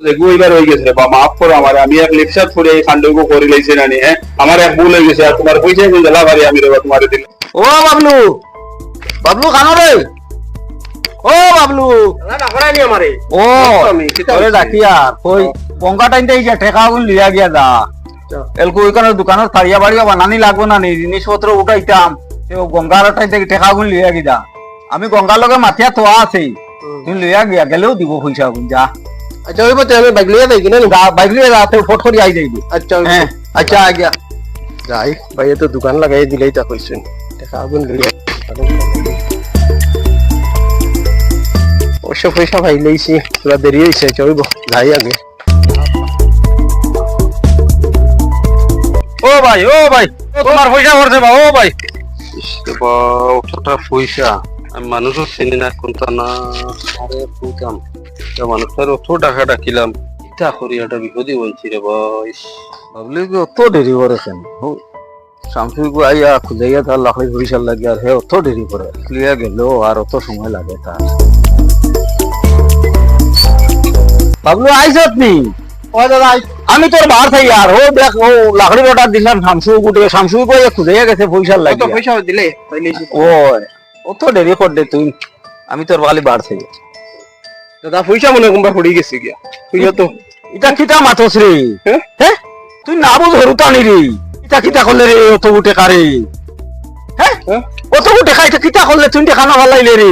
এবার হয়ে গেছে বা মাফ করো আমার আমি এক লেকচার পড়ে এই কাণ্ডকে করে লাইছে না হ্যাঁ? আমার এক ভুল হয়ে গেছে আর তোমার পয়সা কিন্তু দিলা পারি আমি রে তোমার দিল ও বাবলু বাবলু খানো রে? ও বাবলু। ও আমি, কিতা ওরে হইছে? ডাকিয়া কই পঙ্কা টাইনতে এই যে ঠেকা গুন লিয়া গিয়া দা। এলকু ওইখানে দোকানত ফাড়িয়া বাড়িয়া বানানি লাগবো না নি জিনিসপত্র উঠাইতাম। তেও গঙ্গার টাইনতে ঠেকা গুন লিয়া গিয়া আমি গঙ্গার লগে মাথিয়া থোয়া আছে তুই লিয়া গিয়া গেলেও দিব পয়সা গুন যা। আচ্ছা ওই বলতে আমি বাইক লিয়ে যাই কিনা যা বাইক লিয়ে যা তুই ফট করে আই যাইবি আচ্ছা ওই- হ্যাঁ আচ্ছা আ গিয়া যাই ভাই তো দোকান লাগাই দিলেই তা কইছেন দেখা আগুন লিয়ে অবশ্য পয়সা ভাই লইছি তোরা দেরি হয়েছে চলব যাই আগে ও ভাই ও ভাই তোমার পয়সা করছে বা ও ভাই পয়সা আমি মানুষও চিনি না কোনটা না আরে বুঝলাম মানুষটার অত টাকা ডাকিলাম ইটা করি একটা বিপদই বলছি রে ভাই। ভাবলি কি অত দেরি করেছেন শামসু গো আইয়া খুঁজাইয়া তার লাগে আর হে অত দেরি করে। গেল আর অত সময় লাগে তার। বাবলু আইসত নি ও দাদা আমি তোর বার থাই আর ও দেখ ও লাকড়ি অর্ডার দিলাম শামসু গুটে শামসু গো খুঁজাইয়া গেছে পয়সা লাগে পয়সা দিলে? ও অত দেরি কর দে তুই আমি তোর বালি বার থাই দাদা পয়সা মনে কোনবা পড়ি গেছে গিয়া। পয়সা তো। ইটা কিটা মাথস রে হ্যাঁ? তুই না বুঝ হরুতানি রে ইটা কিটা করলে রে অত গুটে কারে হ্যাঁ? অত গুটে খাই এটা কিটা করলে তুই দেখা না ভালাইলে রে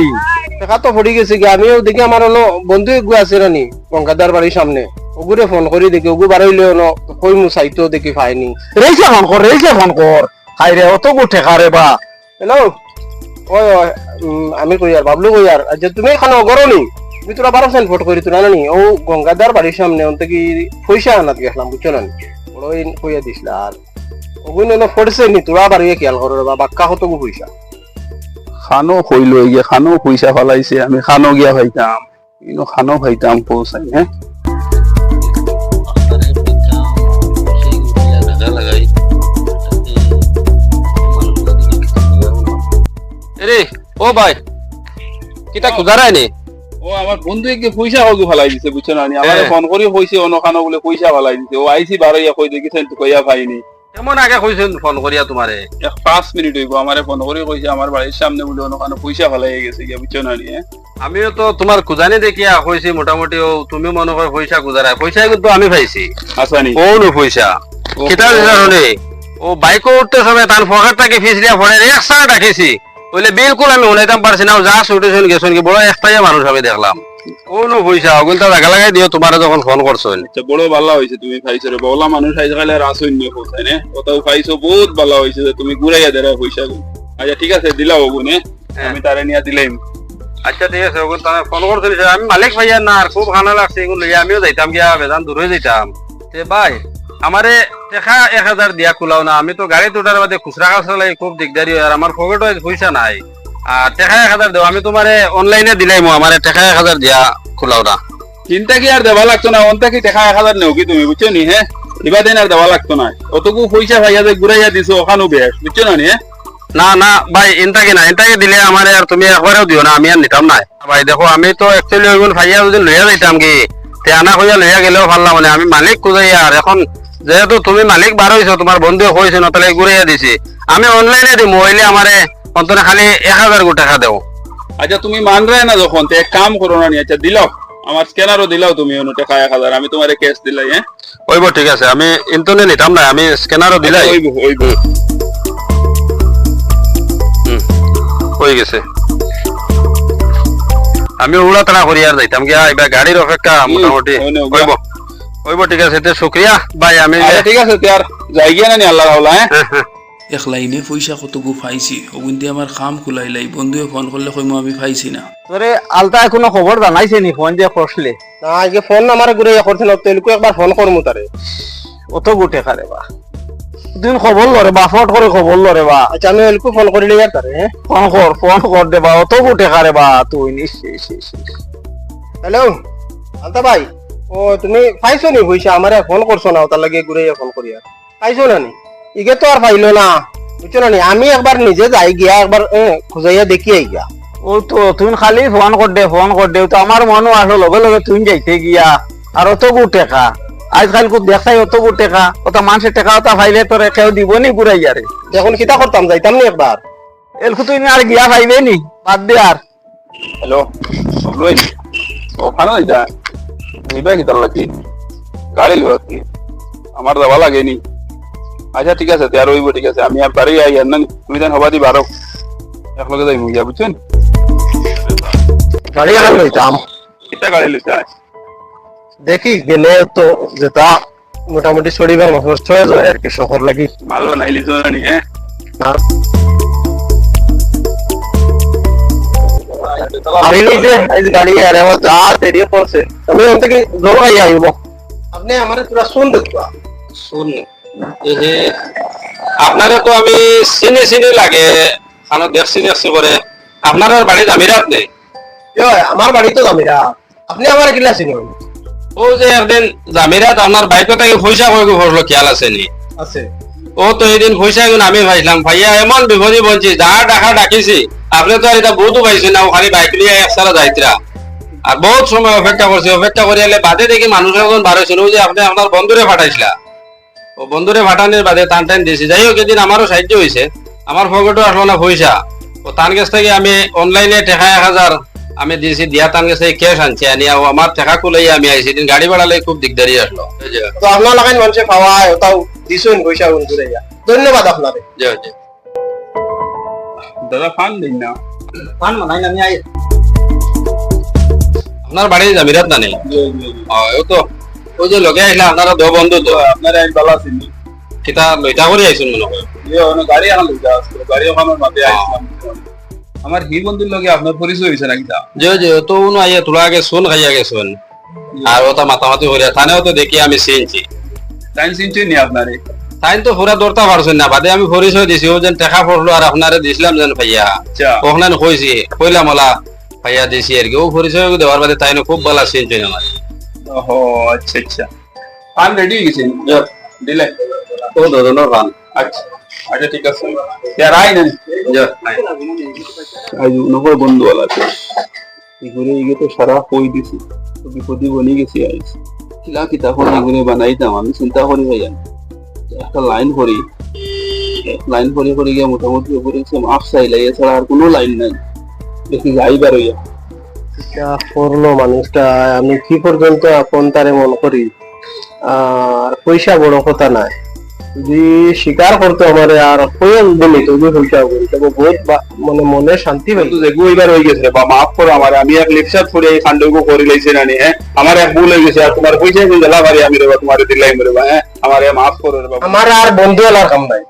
টাকা তো গেছে গিয়া। আমিও দেখি আমার হলো বন্ধু এগুলো আছে রানি গঙ্গাদার বাড়ির সামনে। ওগুরে ফোন করি দেখি ওগু বাড়াইলে ন কই মু সাইতো দেখি পাইনি রেইসে ফোন কর রেইসে ফোন কর খাই রে অত গুটে কারে বা হ্যালো ওই আমি কই আর বাবলু কই আর আচ্ছা তুমি এখানে গরনি তুমি তোরা বারো সেন্ট ফটো করি তোরা নানি? ও গঙ্গাদার বাড়ির সামনে অন্তে কি পয়সা আনাত গেছিলাম বুঝছ না বড় কইয়া দিছিল আর ওগুন ন ফটছে নি তোরা বাড়িয়ে খেয়াল করো বা বাক্কা হতো পয়সা। খানো হইল গিয়া খানো পয়সা ফালাইছে আমি খানো গিয়া ভাইতাম কিন্তু খানো ভাইতাম পৌঁছাই হ্যাঁ? রে ও ভাই কিটা খুঁজারাই নি? ও আমার বন্ধু একে পয়সা হগু ফালাই দিছে বুঝছ না? আমারে হ্যাঁ। ফোন করি কইছে অন্য খানো বলে পয়সা ফালাই দিছে। ও আইসি বারইয়া কই দেখিছেন তো কইয়া পাইনি। কেমন আগে কইছেন ফোন করিয়া তোমারে? এক পাঁচ মিনিট হইব আমারে ফোন করে কইছে আমার বাড়ির সামনে বলে অন্য খানো পয়সা ফালাই গেছে গিয়া বুঝছ না হ্যাঁ? আমিও তো তোমার খুঁজানি দেখিয়া কইছি মোটামুটি ও তুমি মনে করে পয়সা খুঁজারাই পয়সা কিন্তু আমি পাইছি। আচ্ছা নি। ও নো পয়সা কিতা শুনে ও বাইকও উঠতে সময় তার পকেটটাকে ফিসলিয়া ফোনে একসাথে ডাকিছি বলে বিলকুল আমি শুনাইতাম পারছি না যা ছুটেছেন গেছেন কি বড় একটাই মানুষ আমি দেখলাম। ও নো পয়সা ওগুলো তো জায়গা লাগাই দিও তোমার যখন ফোন করছেন আচ্ছা বড় ভালো হয়েছে তুমি পাইছো রে বলা মানুষ আইসা খাইলে আর আসইন নিয়ে পৌঁছাই নে পাইছো বহুত ভালো হয়েছে যে তুমি ঘুরাইয়া দেরা পয়সা আচ্ছা ঠিক আছে দিলা হব নে? আমি তারে নিয়ে দিলাম আচ্ছা ঠিক আছে ওগুলো তুমি ফোন করছিল আমি মালিক ভাইয়া না আর খুব খানা লাগছে এগুলো আমিও যাইতাম গিয়া বেদান দূর যাইতাম তে ভাই আমারে দেখা এক হাজার দিয়া কুলাও না। আমি তো গাড়ি তোটার বাদে খুচরা কাছরা লাগে খুব দিগদারি হয় আর আমার পকেটও পয়সা নাই। আর টেকা এক হাজার দেও। আমি তোমারে অনলাইনে দিলাই মো আমারে টেকা এক হাজার দিয়া খোলাও না। চিন্তা কি আর দেওয়া লাগতো না? অন্তা কি দেখা এক হাজার নেও কি তুমি? বুঝছ নি হ্যাঁ এবার দিন আর দেওয়া লাগতো না। অতকু পয়সা ভাইয়া যে ঘুরাইয়া দিছো ওখানেও বেশ বুঝছ না নি? না না ভাই ইনটাকে না। ইনটাকে দিলে আমারে আর তুমি একবারেও দিও না। আমি আর নিতাম না ভাই দেখো আমি তো একচুয়ালি ওইগুলো ভাইয়া যদি লইয়া যাইতাম কি তে আনা কইয়া লইয়া গেলেও ভালো না মানে। আমি মালিক খুঁজাই আর এখন যেহেতু তুমি মালিক বার হইছো তোমার বন্ধু হয়েছে না তাহলে ঘুরাইয়া দিছি। আমি অনলাইনে দিম হইলে আমারে অন্তরে খালি এক হাজার গো টাকা দেও। আচ্ছা তুমি মান রায় না যখন তো এক কাম করো না আচ্ছা দিলাও আমার স্ক্যানারও দিলাও তুমি অন্য টাকা এক হাজার আমি তোমারে ক্যাশ দিলাই হ্যাঁ ওইব ঠিক আছে। আমি ইন্টারনেট নিতাম না আমি স্ক্যানারও দিলাই ওইব ওইব। হয়ে গেছে। আমি উড়া তাড়া করি আর যাইতাম গিয়া এবার গাড়ির অপেক্ষা মোটামুটি। হইব হইব ঠিক আছে তে শুক্রিয়া। ভাই আমি আচ্ছা ঠিক আছে তে আর যাই গিয়া না নি আল্লাহ রাওলা হ্যাঁ? এক লাইনে পয়সা কতগু পাইছি ওগুন্দি আমার খাম কুলাই লাই। বন্ধুয়ে ফোন করলে কইমু আমি পাইছি না। তোরে আলতা কোনো খবর জানাইছে নি ফোন যে করছিলে? না আজকে ফোন আমার ঘুরে করছিল তেলকু একবার ফোন করমু তারে। অত গুটে খারে বা। তুই খবর লরে বা ফট করে খবর লরে বা। আচ্ছা আমি এলকু ফোন করিলে আর তারে হ্যাঁ? ফোন কর ফোন কর দে বা অত গুটে খারে বা তুই নিশ্চয়। হ্যালো আলতা ভাই। ও তুমি পাইছো নি পয়সা আমারে ফোন করছ না তার লাগে ঘুরে ফোন করি আর পাইছো না নি? ইগে তো আর পাইলো না। বুঝছ না নি? আমি একবার নিজে যাই গিয়া একবার খুঁজাইয়া দেখি আই গিয়া। ও তো তুই খালি ফোন কর দে ফোন কর দে তো আমার মনও আসলো লগে লগে তুই যাইতে গিয়া। আর অত গু টেকা। আজকাল খুব দেখাই অত গু টেকা। ওটা মানুষের টেকা ওটা ফাইলে তোরে কেউ দিব নি ঘুরাইয়ারে এখন কিতা করতাম যাইতাম নি একবার এলকু তুই আর গিয়া পাইবে নি? বাদ দে আর হ্যালো রোহিত ওখানে যা। নিবে কি তার লাগি গাড়ি লোক কি? আমার যাওয়া লাগেনি আচ্ছা ঠিক আছে তেয়ার হইব ঠিক আছে। আমি আর বাড়ি আই আর না তুমি দেন হবা দি বারো একলগে যাই মুগিয়া বুঝছেন? গাড়ি এখন লইতাম। কিতা গাড়ি লইতে? দেখি গেলে তো যেটা মোটামুটি শরীরের মতো চলে যায় আর কি শহর লাগি। ভালো নাইলি তো জানি হ্যাঁ? আপনি আমার পুরা শুন দেখবা। শুন এই তো আমি চিনি চিনি লাগে খানো দেখছি দেখছি করে আপনার বাড়ি জামিরাত নেই। আমার বাড়ি তো জামিরা আপনি আমার কিলা চিনুন ও যে একদিন জামিরাত আপনার বাইকে থেকে পয়সা কই পড়ল খেয়াল আছে নি? আছে। ও তো এদিন পয়সা আমি ভাইছিলাম ভাইয়া এমন বিপদে বলছি যা ডাকা ডাকিছি আপনি তো আর এটা বহুতো পাইছেন না খালি বাইক নিয়ে একসারা যাইতরা। আর বহুত সময় অপেক্ষা করছি অপেক্ষা করে এলে বাদে দেখি মানুষ এখন বার হয়েছিল যে আপনি আপনার বন্ধুরে পাঠাইছিলা। ও বন্ধুরে পাঠানোর বাদে টান টান দিয়েছি যাই হোক এদিন আমারও সাহায্য হয়েছে আমার পকেটও আসলো না পয়সা ও তার কাছ থেকে আমি অনলাইনে টেকা এক হাজার আমি দিয়েছি দিয়া তার কাছ ক্যাশ আনছি আনি ও আমার টেকা কুলাই আমি আইছি এদিন গাড়ি ভাড়ালে খুব দিকদারি আসলো তো আপনার লাগাই মানুষে পাওয়া ওটাও দিছুন পয়সা করে ধন্যবাদ আপনারে জি জি দাদা ফান দিন না। পান মানাই আমি আই আপনার বাড়ি জামিরাত না নেই জি, জি, জি। ও তো ওই যে লগে আসলে আপনারা দো বন্ধু তো। আপনার এক বালা চিনি। কিতা লইতা করে আইসুন মনে? হয় ইয়ে গাড়ি আনা লইতে আসলো গাড়ি ওখানে মাঝে আইছিলাম আমার হি বন্ধুর লগে আপনার পরিচয় হয়েছে নাকি তা যে যে ও তো উনো আইয়া তোলা আগে শুন খাইয়া গেছুন আর ওটা মাতামাতি করিয়া থানেও তো দেখি আমি চিনছি। টাইম চিনছি নি আপনারে? তাই তো পুরা দৌড়তা পারছেন না বাদে আমি পরিচয় দিছি ও যেন টেকা পড়ল আর আপনারে দিছিলাম যেন ভাইয়া। আচ্ছা। ওখানে কইছি কইলাম ওলা ভাইয়া দিছি আর কি ও পরিচয় দেওয়ার বাদে তাই খুব ভালো চিনছেন আমার ওহো আচ্ছা আচ্ছা। ফান রেডি হয়ে গেছেন দিলে। ও দুজনের ভান আচ্ছা আচ্ছা ঠিক আছে। ইয়ার আই না আজ নগর বন্ধু वाला আছে এগুলো এগুলো তো সারা কই দিছি। তো বনি গেছি আইস কিলা কিতা করে এগুলো বানাইতাম আমি চিন্তা করি ভাইয়া। একটা লাইন করি। লাইন করে করে গিয়ে মোটামুটি উপরে মাফ চাইলে, এছাড়া আর কোনো লাইন নাই। দেখি যাইবার হইয়া। এটা করল মানুষটা। আমি কি পর্যন্ত আপন তারে মন করি? আর পয়সা বড় কথা নাই। যদি স্বীকার করতো আমার আর তবু পয়সা করি তবে বহুত মানে মনে শান্তি পাই যেগু এবার হয়ে গেছে বা মাফ করো আমার, আমি এক ফুরে এই করে না হ্যাঁ? আমার এক ভুল হয়ে গেছে, আর তোমার আমি রে বা তোমার দিলাই হ্যাঁ? আমার মাফ করো আমার আর বন্ধু এলার কাম নাই।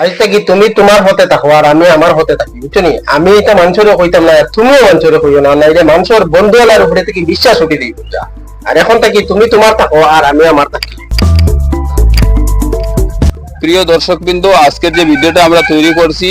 আজ থেকে তুমি তোমার হতে থাকো, আর আমি আমার হতে থাকি, বুঝছ নি? আমি এটা মানুষের কইতাম না তুমিও মানুষের কইও না না মানুষের বন্ধু এলার উপরে থেকে বিশ্বাস উঠে দিই আর এখন থেকে তুমি তোমার থাকো, আর আমি আমার থাকি। প্রিয় দর্শকবৃন্দ, আজকের যে ভিডিওটা আমরা তৈরি করছি,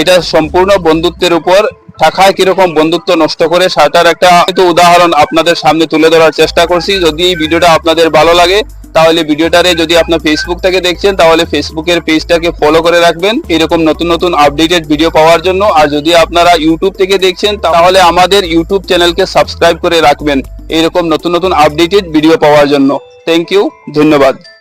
এটা সম্পূর্ণ বন্ধুত্বের উপর টাকায় কীরকম বন্ধুত্ব নষ্ট করে সেটার একটা উদাহরণ আপনাদের সামনে তুলে ধরার চেষ্টা করছি। যদি এই ভিডিওটা আপনাদের ভালো লাগে, তাহলে ভিডিওটারে যদি আপনার ফেসবুক থেকে দেখছেন, তাহলে ফেসবুকের পেজটাকে ফলো করে রাখবেন। এরকম নতুন নতুন আপডেটেড ভিডিও পাওয়ার জন্য। আর যদি আপনারা ইউটিউব থেকে দেখছেন, তাহলে আমাদের ইউটিউব চ্যানেলকে সাবস্ক্রাইব করে রাখবেন। এরকম নতুন নতুন আপডেটেড ভিডিও পাওয়ার জন্য। থ্যাংক ইউ ধন্যবাদ।